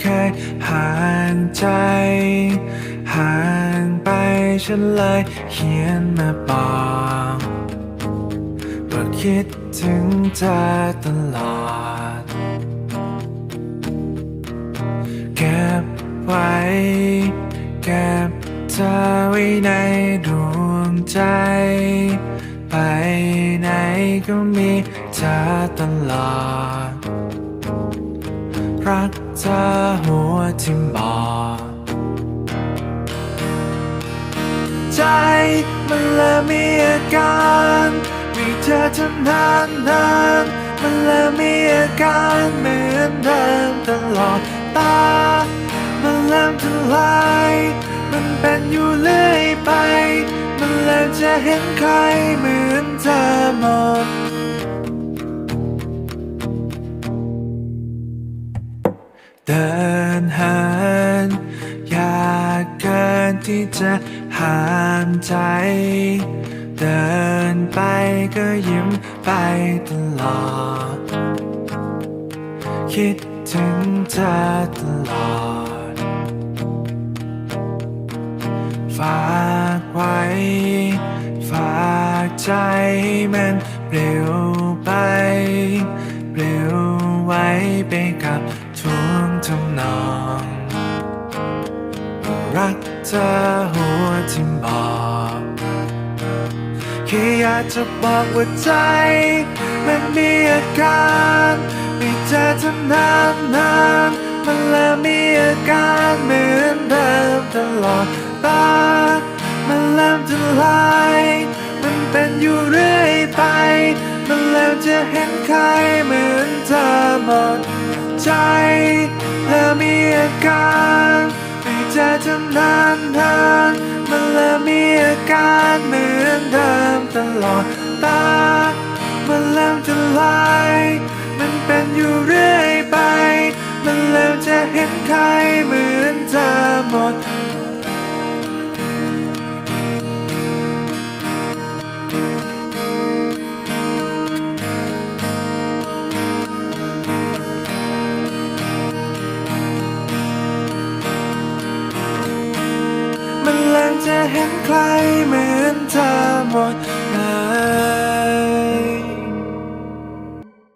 เคยห่างใจ ห่างไปฉันเลยเขียนมาบอกว่าคิดถึงเธอตลอด เก็บไว้ เก็บเธอไว้ในดวงใจ ไปไหนก็มีเธอตลอด เธอหัวที่บอใจมันเริ่มมีอาการมีเธอทำนานนานมันเริ่มมีอาการเหมือนเดิมตลอดตา มันเริ่มจะลายมันเป็นอยู่เรื่อยไป มันเริ่มจะเห็นใครเหมือนเธอหมด เดินเหินอยากเกินที่จะห้ามใจ เดินไปก็ยิ้มไปตลอด คิดถึงเธอตลอด ฝากไว้ ฝากใจให้มันเปลี่ยวไป รักเธอหัวที่บอกแค่อยากจะบอกว่าใจ มันมีอาการไม่เจอเธอนานนานมันเริ่มมีอาการเหมือนเดิมตลอดตามันเริ่มจะลายมันเป็นอยู่เรื่อยไป มันเริ่มจะเห็นใครเหมือนเธอหมดใจเริ่มมีอาการ จะจำนานนานมันเริ่มมีอาการเหมือนเดิมตลอดตามันเริ่มจะลาย เห็นใครเหมือนเธอหมด